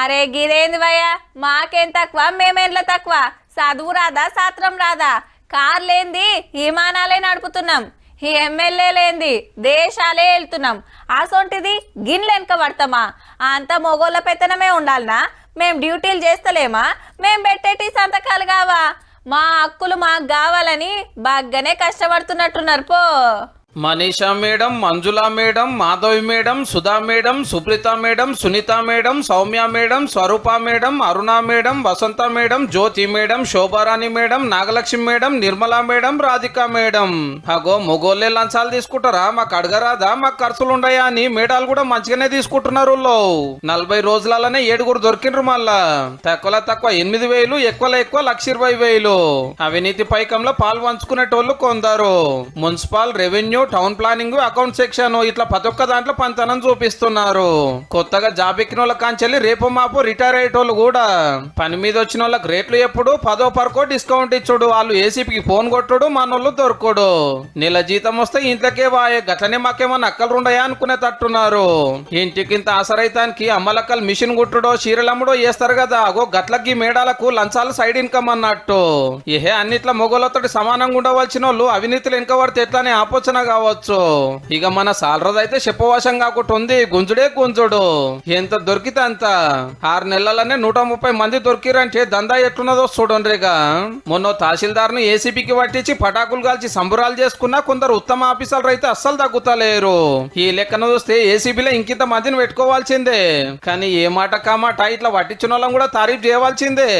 అరే గిదేంది భయ మాకేం తక్కువ? మేమేంట్ల తక్కువ? చదువు రాదా శాస్త్రం రాదా? కార్లేంది? విమానాలే నడుపుతున్నాం. ఈ ఎమ్మెల్యే లేంది దేశాలే వెళ్తున్నాం అసొంటిది గిన్నెలు వెనక పడతామా అంత మొగోళ్ళ పెత్తనమే ఉండాలనా? మేం డ్యూటీలు చేస్తలేమా? మేం పెట్టేటి సంతకాలు కావా మా హక్కులు మాకు కావాలని బాగానే కష్టపడుతున్నట్టున్నారు పో. Manisha madam Manjula madam Madhavi madam Sudha madam Supreetha madam Sunitha madam Soumya madam Swaroopa madam Aruna madam Vasantha madam Jyothi madam Shobharani madam Nagalakshmi madam Nirmala madam Radhika madam. అగో మొగోళ్ళే లంచాలు తీసుకుంటారా? మాకు అడగరాదా? మాకు ఖర్చులు ఉండయా అని మేడాలు కూడా మంచిగానే తీసుకుంటున్నారు నలభై రోజులలోనే ఏడుగురు దొరికిండ్రు మళ్ళా. తక్కువలో తక్కువ ఎనిమిది వేలు ఎక్కువలో ఎక్కువ లక్ష ఇరవై వేలు. అవినీతి పైకంలో పాలు పంచుకునేటోళ్ళు కొందరు. Municipal revenue town planning account section ఇట్లా ప్రతి ఒక్క దాంట్లో పంతనం చూపిస్తున్నారు. కొత్తగా జాబ్ ఎక్కిన వాళ్ళ కాంచెల్లి రేపు మాపు రిటైర్ అయ్యేటోళ్ళు కూడా పని మీద వచ్చిన వాళ్ళకి రేట్లు ఎప్పుడు పదో పరకో డిస్కౌంట్ ఇచ్చుడు. వాళ్ళు ఏసీపీకి ఫోన్ కొట్టుడు మనోళ్ళు దొరకడు. నెల జీతం వస్తే ఇంట్లోకే వాయే గట్లనే మాకేమన్నా అక్కలుండయా అనుకునే తట్టున్నారు ఇంటికింత ఆసరైతానికి అమ్మలక్కలు మిషన్ కుట్టుడో చీరలమ్ముడో చేస్తారు కదా. అగో గట్లకి మేడాలకు లంచాలు సైడ్ ఇన్కమ్ అన్నట్టు. ఏహే అన్నిట్ల మొగోళ్ళతో సమానంగా ఉండవలసిన వాళ్ళు అవినీతిలో వెనక పడితే ఎట్లానే ఆపొచ్చనగా కావచ్చు. ఇక మన సాలరది అయితే చెప్పవశం కాకుండా ఉంది. గుంజుడే గుంజుడు. ఎంత దొరికితే అంత. ఆరు నెలలనే నూట ముప్పై మంది దొరికిరంటే దందా ఎట్లున్నదో చూడండిగా మొన్న తహసీల్దార్ను ఏసీబీకి పట్టించి పటాకులు కాల్చి సంబురాలు చేసుకున్నా కొందరు ఉత్తమ ఆఫీసర్లు అయితే అస్సలు తగ్గుతలేరు. ఈ లెక్కన చూస్తే ఏసీబీలో ఇంకింత మందిని పెట్టుకోవాల్సిందే. కానీ ఏ మాట కామాట ఇట్లా పట్టించిన వాళ్ళం కూడా తారీఫ్ చేయవలసిందే.